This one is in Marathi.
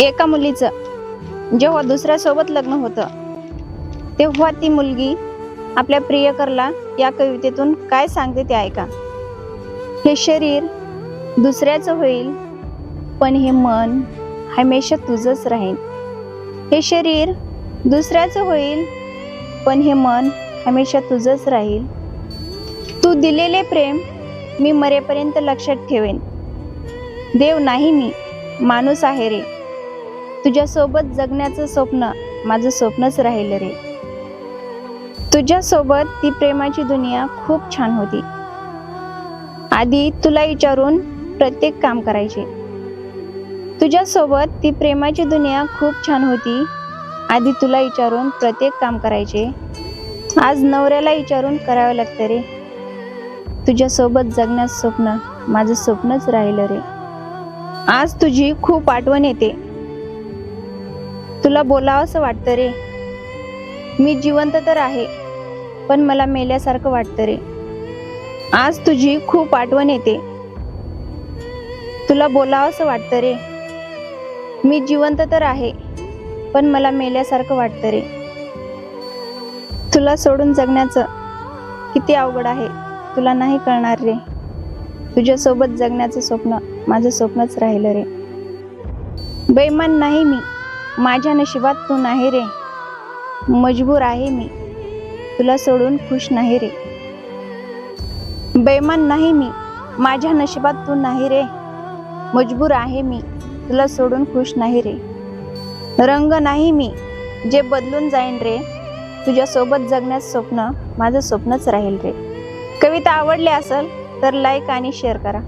एका मुलीचं. जेव्हा दुसऱ्यासोबत लग्न होतं तेव्हा ती मुलगी आपल्या प्रियकरला या कवितेतून काय सांगते ते ऐका. हे शरीर दुसऱ्याचं होईल पण हे मन हमेशा तुझंच राहील. हे शरीर दुसऱ्याचं होईल पण हे मन हमेशा तुझंच राहील. तू दिलेले प्रेम मी मरेपर्यंत लक्षात ठेवेन. देव नाही मी माणूस आहे रे. तुझ्यासोबत जगण्याचं स्वप्न माझं स्वप्नच राहिलं रे. तुझ्यासोबत ती प्रेमाची दुनिया खूप छान होती. आधी तुला विचारून प्रत्येक काम करायचे. तुझ्यासोबत ती प्रेमाची दुनिया खूप छान होती. आधी तुला विचारून प्रत्येक काम करायचे. आज नवऱ्याला विचारून करावं लागतं रे. तुझ्यासोबत जगण्याचं स्वप्न माझं स्वप्नच राहिलं रे. आज तुझी खूप आठवण येते. तुला बोलावंसं वाटतं रे. मी जिवंत तर आहे पण मला मेल्यासारखं वाटतं रे. आज तुझी खूप आठवण येते. तुला बोलावंसं वाटतं रे. मी जिवंत तर आहे पण मला मेल्यासारखं वाटतं रे. तुला सोडून जगण्याचं किती अवघड आहे तुला नाही कळणार रे. तुझ्यासोबत जगण्याचं स्वप्न माझं स्वप्नच राहिलं रे. बेमान नाही मी. माझ्या नशिबात तू नाही रे. मजबूर आहे मी. तुला सोडून खुश नाही रे. बेमान नाही मी. माझ्या नशिबात तू नाही रे. मजबूर आहे मी. तुला सोडून खुश नाही रे. रंग नाही मी. जे बदलून जाईन रे. तुझ्यासोबत जगण्यास स्वप्न माझं स्वप्नच राहील रे. कविता आवडली असेल तर लाईक आणि शेअर करा.